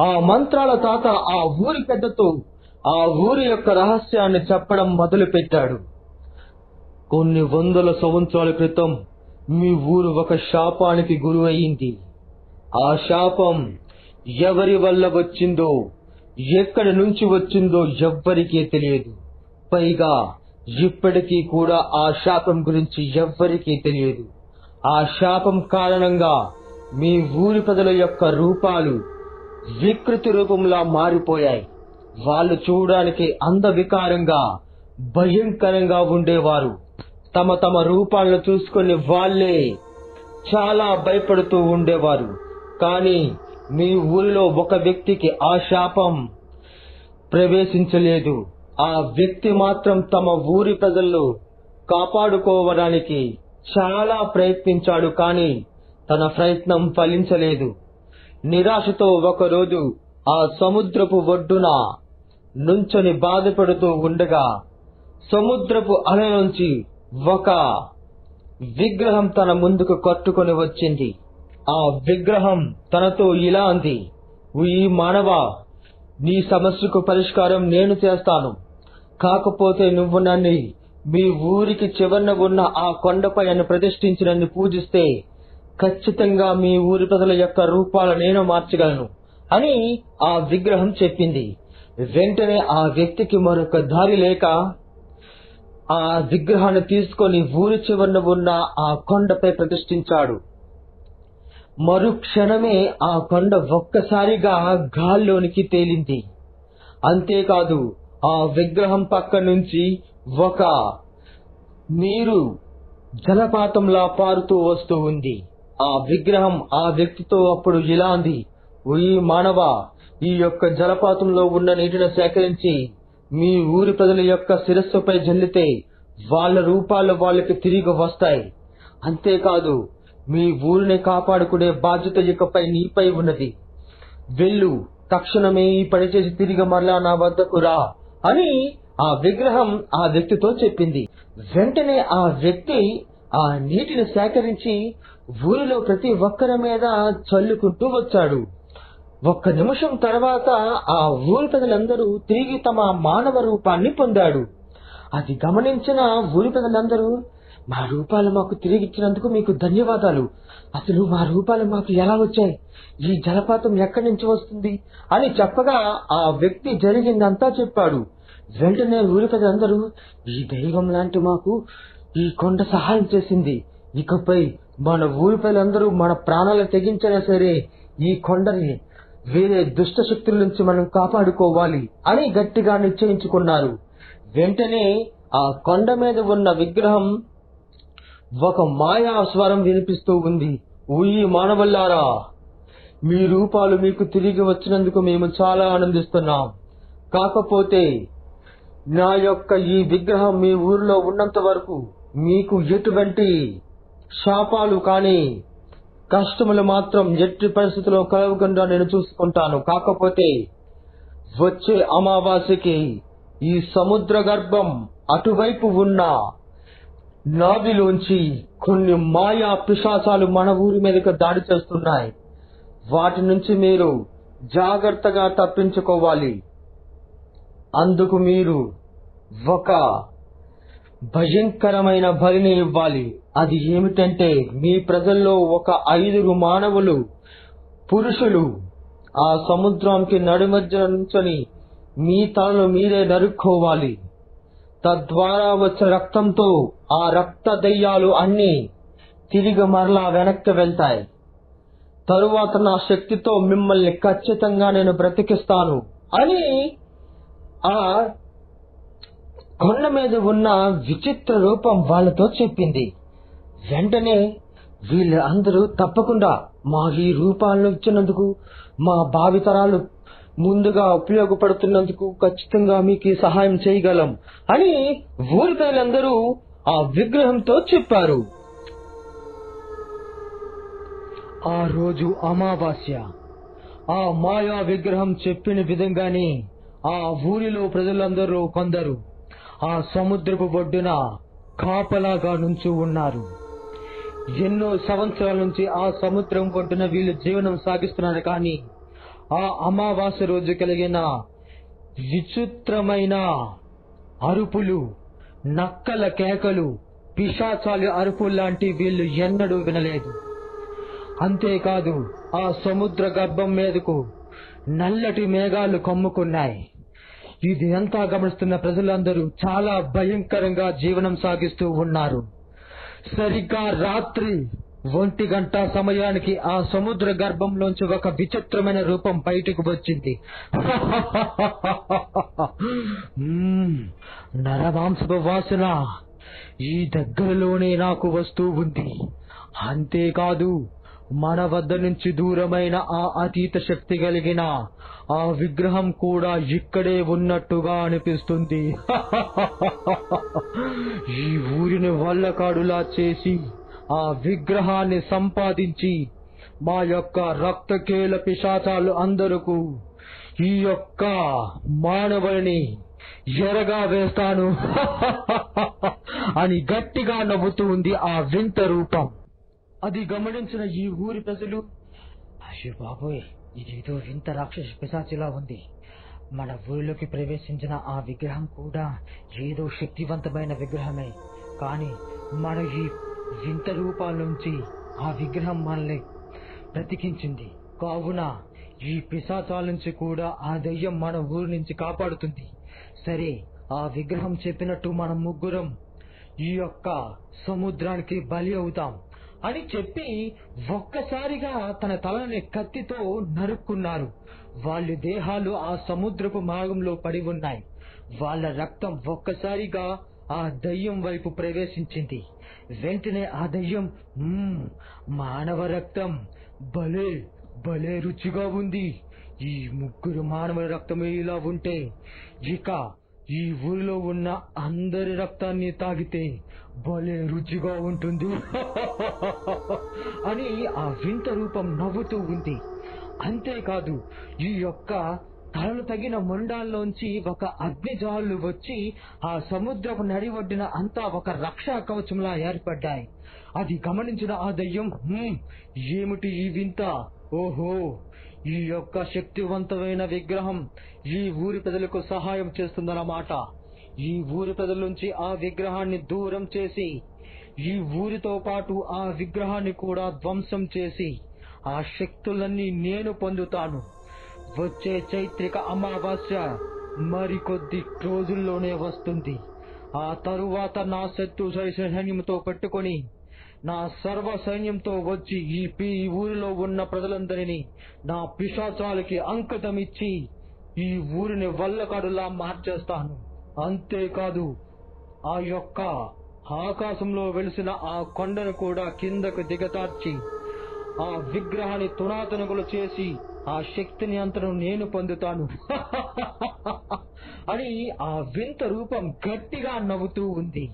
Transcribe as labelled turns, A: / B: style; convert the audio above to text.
A: ఆ మంత్రాల తాత ఆ ఊరి పెద్దతో ఆ ఊరి యొక్క రహస్యాన్ని చెప్పడం మొదలుపెట్టాడు. కొన్ని వందల సంవత్సరాల క్రితం మీ ఊరు ఒక శాపానికి గురయింది ఆ శాపం ఎవరి వల్ల వచ్చిందో ఎక్కడి నుంచి వచ్చిందో ఎవ్వరికీ తెలియదు. పైగా ఇప్పటికీ కూడా ఆ శాపం గురించి ఎవ్వరికీ తెలియదు. ఆ శాపం కారణంగా మీ ఊరి ప్రజల యొక్క రూపాలు వికృతి రూపంలో మారిపోయాయి. వాళ్ళు చూడడానికి అందవికారంగా భయంకరంగా ఉండేవారు. తమ తమ రూపాలను చూసుకొని వాళ్ళే చాలా భయపడుతూ ఉండేవారు. కానీ మీ ఊరిలో ఒక వ్యక్తికి ఆ శాపం ప్రవేశించలేదు. ఆ వ్యక్తి మాత్రం తమ ఊరి ప్రజల్లో కాపాడుకోవడానికి చాలా ప్రయత్నించాడు కానీ తన ప్రయత్నం ఫలించలేదు. నిరాశతో ఒకరోజు ఆ సముద్రపు ఒడ్డున నుంచొని బాధపడుతూ ఉండగా సముద్రపు అల నుంచి ఒక విగ్రహం తన ముందుకు కట్టుకొని వచ్చింది. ఆ విగ్రహం తనతో ఇలా అంది ఈ మానవ నీ సమస్యకు పరిష్కారం నేను చేస్తాను. కాకపోతే నువ్వు నన్ను మీ ఊరికి చివరన ఉన్న ఆ కొండపై నన్ను ప్రతిష్ఠించి నన్ను పూజిస్తే ఖచ్చితంగా మీ ఊరి ప్రజల యొక్క రూపాలు నేను మార్చగలను అని ఆ విగ్రహం చెప్పింది. వెంటనే ఆ వ్యక్తికి మరొక దారి లేక ఆ విగ్రహాన్ని తీసుకొని ఊరి చివరన ఉన్న ఆ కొండపై ప్రతిష్ఠించాడు. మరుక్షణమే ఆ కొండ ఒక్కసారిగా గాల్లోనికి తేలింది. అంతేకాదు ఆ విగ్రహం పక్క నుంచి ఒక నీరు జలపాతంలా పారుతూ వస్తూ ఉంది. ఆ విగ్రహం ఆ వ్యక్తితో అప్పుడు ఇలా అంది ఈ మానవ ఈ యొక్క జలపాతంలో ఉన్న నీటిని సేకరించి మీ ఊరి ప్రజల యొక్క శిరస్సుపై జల్లితే వాళ్ళ రూపాలు వాళ్ళకి తిరిగి వస్తాయి. అంతేకాదు మీ ఊరిని కాపాడుకునే బాధ్యత ఇకపై నీపై ఉన్నది. వెళ్ళు తక్షణమే ఈ పని చేసి తిరిగి మరలా నా వద్దకు రా అని ఆ విగ్రహం ఆ వ్యక్తితో చెప్పింది. వెంటనే ఆ వ్యక్తి ఆ నీటిని సేకరించి ఊరిలో ప్రతి ఒక్కరి మీద చల్లుకుంటూ వచ్చాడు. ఒక్క నిమిషం తర్వాత ఆ ఊరి ప్రజలందరూ తిరిగి తమ మానవ రూపాన్ని పొందాడు. అది గమనించిన ఊరి ప్రజలందరూ మా రూపాలు మాకు తిరిగి ఇచ్చినందుకు మీకు ధన్యవాదాలు. అసలు మా రూపాలు మాకు ఎలా వచ్చాయి? ఈ జలపాతం ఎక్కడి నుంచి వస్తుంది? అని చెప్పగా ఆ వ్యక్తి జరిగిందంతా చెప్పాడు. వెంటనే ఊరి ప్రజలందరూ ఈ దైవం లాంటి మాకు ఈ కొండ సహాయం చేసింది. ఇకపై మన ఊరి ప్రజలందరూ మన ప్రాణాలు తెగించినా సరే ఈ కొండని వేరే దుష్ట శక్తుల నుంచి మనం కాపాడుకోవాలి అని గట్టిగా నిశ్చయించుకున్నారు. వెంటనే ఆ కొండ మీద ఉన్న విగ్రహం ఒక మాయా స్వరం వినిపిస్తూ ఉంది. ఊయి మానవల్లారా మీ రూపాలు మీకు తిరిగి వచ్చినందుకు మేము చాలా ఆనందిస్తున్నాం. కాకపోతే నా యొక్క ఈ విగ్రహం మీ ఊరిలో ఉన్నంత వరకు మీకు ఎటువంటి శాపాలు కానీ కష్టములు మాత్రం ఎట్టి పరిస్థితుల్లో కలగకుండా నేను చూసుకుంటాను. కాకపోతే వచ్చే అమావాస్యకి ఈ సముద్ర గర్భం అటువైపు ఉన్న నాదిలోంచి కొన్ని మాయా పిశాచాలు మన ఊరి మీదకి దాడి చేస్తున్నాయి. వాటి నుంచి మీరు జాగ్రత్తగా తప్పించుకోవాలి. అందుకు మీరు ఒక భయంకరమైన బలిని ఇవ్వాలి. అది ఏమిటంటే మీ ప్రజల్లో ఒక ఐదుగురు మానవులు పురుషులు ఆ సముద్రానికి నడుమధ్య నుంచొని మీ తలను మీరే నరుక్కోవాలి. తద్వారా వచ్చే రక్తంతో ఆ రక్త దయ్యాలు అన్ని తిరిగి మరలా వెనక్కి వెళ్తాయి. తరువాత నా శక్తితో మిమ్మల్ని ఖచ్చితంగా నేను బ్రతికిస్తాను అని ఆ కొండ మీద ఉన్న విచిత్ర రూపం వాళ్ళతో చెప్పింది. వెంటనే వీళ్ళు అందరూ తప్పకుండా మా ఈ రూపాలను ఇచ్చినందుకు మా భావితరాలు ముందుగా ఉపయోగపడుతున్నందుకు ఖచ్చితంగా మీకు ఈ సహాయం చేయగలం అని ఊరి ప్రజలందరూ ఆ విగ్రహంతో చెప్పారు. ఆ రోజు అమావాస్య. ఆ మాయా విగ్రహం చెప్పిన విధంగానే ఆ ఊరిలో ప్రజలందరూ కొందరు ఆ సముద్రపు ఒడ్డున కాపలాగా నుంచి ఉన్నారు. ఎన్నో సంవత్సరాల నుంచి ఆ సముద్రం ఒడ్డున వీళ్ళు జీవనం సాగిస్తున్నారు కానీ ఆ అమావాస్య రోజు కలిగిన విచిత్రమైన అరుపులు నక్కల కేకలు పిశాచాలు అరుపులు లాంటి వీళ్ళు ఎన్నడూ వినలేదు. అంతేకాదు ఆ సముద్ర గర్భం మీదకు నల్లటి మేఘాలు కమ్ముకున్నాయి. ఇది అంతా గమనిస్తున్న ప్రజలందరూ చాలా భయంకరంగా జీవనం సాగిస్తూ ఉన్నారు. సరిగ్గా రాత్రి ఒంటి గంట సమయానికి ఆ సముద్ర గర్భంలోంచి ఒక విచిత్రమైన రూపం బయటకు వచ్చింది. నరమాంసపు వాసన ఈ దగ్గరలోనే నాకు వస్తూ ఉంది. అంతేకాదు మన వద్ద నుంచి దూరమైన ఆ అతీత శక్తి కలిగిన ఆ విగ్రహం కూడా ఇక్కడే ఉన్నట్టుగా అనిపిస్తుంది. ఈ ఊరిని వల్లకాడులా చేసి ఆ విగ్రహాన్ని సంపాదించి మా యొక్క రక్తకేల పిశాచాలు అందరకు ఈ యొక్క మానవుని ఎరగా వేస్తాను. అని గట్టిగా నవ్వుతూ ఉంది ఆ వింత రూపం. అది గమనించిన ఈ ఊరి ప్రజలు అయ్యో బాబోయ్ ఇదేదో వింత రాక్షస పిశాచిలా ఉంది. మన ఊరిలోకి ప్రవేశించిన ఆ విగ్రహం కూడా ఏదో శక్తివంతమైన విగ్రహమే. కానీ మన ఈ వింత రూపాల నుంచి ఆ విగ్రహం మనల్ని బ్రతికించింది. కావున ఈ పిశాచాల నుంచి కూడా ఆ దెయ్యం మన ఊరి నుంచి కాపాడుతుంది. సరే ఆ విగ్రహం చెప్పినట్టు మనం ముగ్గురం ఈ యొక్క సముద్రానికి బలి అవుతాం. అని చెప్పి ఒక్కసారిగా తన తలని కత్తితో నరుక్కున్నారు. వాళ్ళ దేహాలు ఆ సముద్రపు మార్గంలో పడి ఉన్నాయి. వాళ్ళ రక్తం ఒక్కసారిగా ఆ దయ్యం వైపు ప్రవేశించింది. వెంటనే ఆ దయ్యం "మ్మ్, మానవ రక్తం భలే భలే రుచిగా ఉంది. ఈ ముగ్గురు మానవ రక్తమే ఇలా ఉంటే ఇక ఈ ఊరిలో ఉన్న అందరి రక్తాన్ని తాగితే భలే రుచిగా ఉంటుంది. అని ఆ వింత రూపం నవ్వుతూ ఉంది. అంతేకాదు ఈ యొక్క తలలు తగిన మొండాల్లోంచి ఒక అగ్నిజాలు వచ్చి ఆ సముద్రపు నడి ఒడ్డిన అంతా ఒక రక్షా కవచంలా ఏర్పడ్డాయి. అది గమనించిన ఆ దయ్యం ఏమిటి ఈ వింత? ఓహో ఈ యొక్క శక్తివంతమైన విగ్రహం ఈ ఊరి ప్రజలకు సహాయం చేస్తుందన్నమాట. ఈ ఊరి ప్రజల నుంచి ఆ విగ్రహాన్ని దూరం చేసి ఈ ఊరితో పాటు ఆ విగ్రహాన్ని కూడా ధ్వంసం చేసి ఆ శక్తులన్నీ నేను పొందుతాను. వచ్చే చైత్రిక అమావాస్య మరికొద్ది రోజుల్లోనే వస్తుంది. ఆ తరువాత నా శత్రు సైన్యంతో పెట్టుకొని నా సర్వ సైన్యంతో వచ్చి ఈ పి- ఈ ఊరిలో ఉన్న ప్రజలందరినీ నా పిశాచాలకి అంకితమిచ్చి ఈ ఊరిని వల్లకాడులా మార్చేస్తాను. అంతేకాదు ఆ యొక్క ఆకాశంలో వెలిసిన ఆ కొండను కూడా కిందకు దిగతార్చి ఆ విగ్రహాన్ని తునాతునకులు చేసి ఆ శక్తిని అంతను నేను పొందుతాను. అని ఆ వింత రూపం గట్టిగా నవ్వుతూ ఉంది.